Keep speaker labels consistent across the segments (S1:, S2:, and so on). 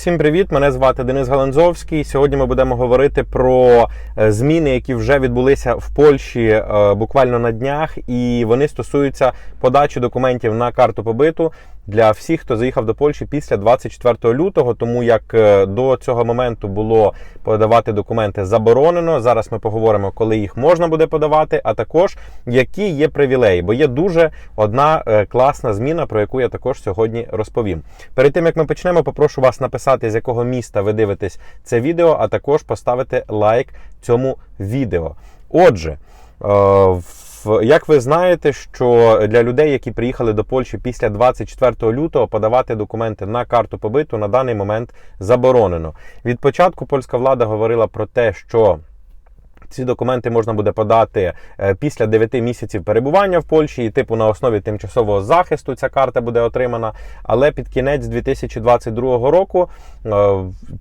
S1: Всім привіт! Мене звати Денис Галанзовський. Сьогодні ми будемо говорити про е, зміни, які вже відбулися в Польщі е, буквально на днях, і вони стосуються подачі документів на карту побиту для всіх, хто заїхав до Польщі після 24 лютого. Тому як е, до цього моменту було подавати документи заборонено. Зараз ми поговоримо, коли їх можна буде подавати, а також які є привілеї, бо є дуже одна е, класна зміна, про яку я також сьогодні розповім. Перед тим як ми почнемо, попрошу вас написати, з якого міста ви дивитесь це відео, а також поставити лайк цьому відео. Отже, е, в- як ви знаєте, що для людей, які приїхали до Польщі після 24 лютого, подавати документи на карту побиту на даний момент заборонено. Від початку польська влада говорила про те, що ці документи можна буде подати е, після 9 місяців перебування в Польщі, і типу на основі тимчасового захисту ця карта буде отримана. Але під кінець 2022 року, е,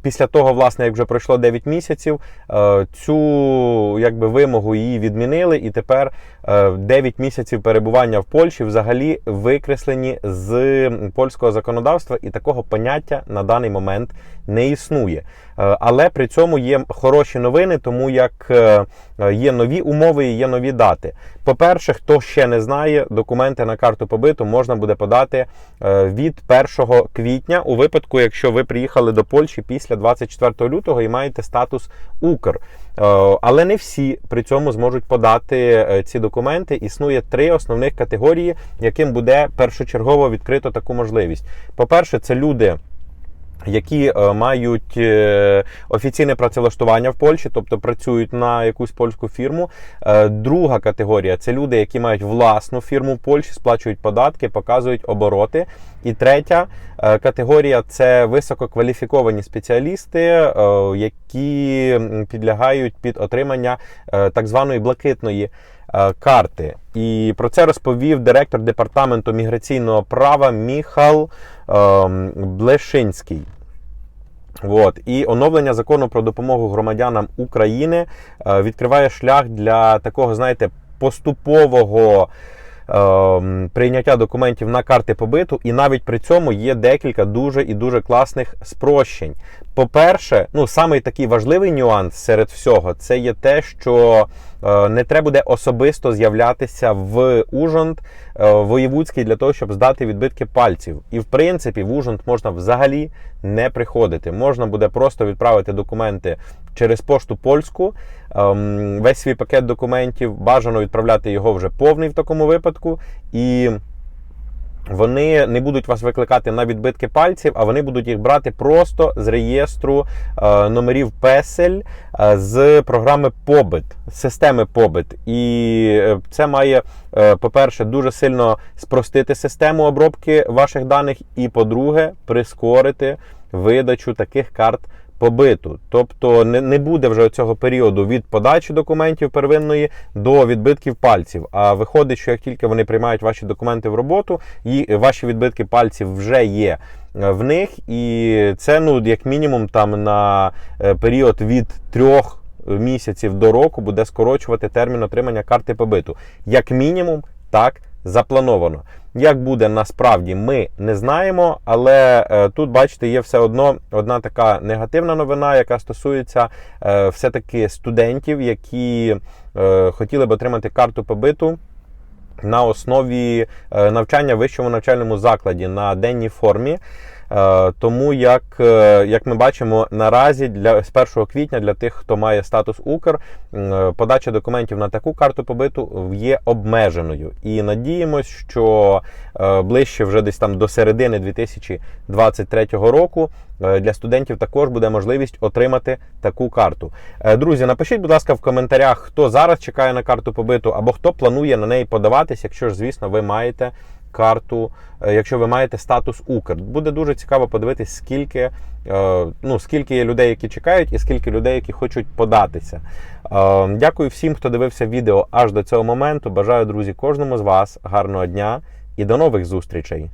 S1: після того, власне, як вже пройшло 9 місяців, е, цю якби вимогу її відмінили, і тепер е, 9 місяців перебування в Польщі взагалі викреслені з польського законодавства, і такого поняття на даний момент не існує. Але при цьому є хороші новини, тому як є нові умови і є нові дати. По-перше, хто ще не знає, документи на карту побиту можна буде подати е, від 1 квітня, у випадку, якщо ви приїхали до Польщі після 24 лютого і маєте статус Укр. Е, Але не всі при цьому зможуть подати е, ці документи. Існує три основних категорії, яким буде першочергово відкрито таку можливість. По-перше, це люди які е, мають е, офіційне працевлаштування в Польщі, тобто працюють на якусь польську фірму. Е, Друга категорія це люди, які мають власну фірму в Польщі, сплачують податки, показують обороти. І третя категорія це висококваліфіковані спеціалісти, які підлягають під отримання так званої блакитної карти. І про це розповів директор департаменту міграційного права Міхал ем, Блешинський. От. І оновлення закону про допомогу громадянам України е, відкриває шлях для такого, знаєте, поступового прийняття документів на карти побиту, і навіть при цьому є декілька дуже і дуже класних спрощень. По-перше, ну самий такий важливий нюанс серед всього, це є те, що е, не треба буде особисто з'являтися в Ужонт е, воєвудський для того, щоб здати відбитки пальців. І в принципі, в Ужонт можна взагалі не приходити. Можна буде просто відправити документи через пошту польську. ем, Весь свій пакет документів бажано відправляти його вже повний в такому випадку. І вони не будуть вас викликати на відбитки пальців, а вони будуть їх брати просто з реєстру е, номерів песель з програми Побит, системи Побит. І е, це має, е, по-перше, дуже сильно спростити систему обробки ваших даних, і, по-друге, прискорити видачу таких карт побиту. Тобто не, не буде вже цього періоду від подачі документів первинної до відбитків пальців. А виходить, що як тільки вони приймають ваші документи в роботу, і ваші відбитки пальців вже є е, в них, і це ну як мінімум там на е, період від трьох місяців до року буде скорочувати термін отримання карти побиту. Як мінімум, так заплановано. Як буде насправді, ми не знаємо, але е, тут, бачите, є все одно одна така негативна новина, яка стосується е, все-таки студентів, які е, хотіли б отримати карту побиту на основі навчання в вищому навчальному закладі на денній формі. Е, Тому як, е, як ми бачимо, наразі для з 1 квітня для тих, хто має статус Укр, е, подача документів на таку карту побиту є обмеженою. І надіємось, що ближче вже десь там до середини 2023 року для студентів також буде можливість отримати таку карту. Друзі, напишіть, будь ласка, в коментарях, хто зараз чекає на карту побиту, або хто планує на неї подаватись, якщо ж, звісно, ви маєте карту, е, якщо ви маєте статус Укр. Буде дуже цікаво подивитись, скільки, е, ну, скільки є людей, які чекають, і скільки людей, які хочуть податися. Е, Дякую всім, хто дивився відео аж до цього моменту. Бажаю, друзі, кожному з вас гарного дня і до нових зустрічей!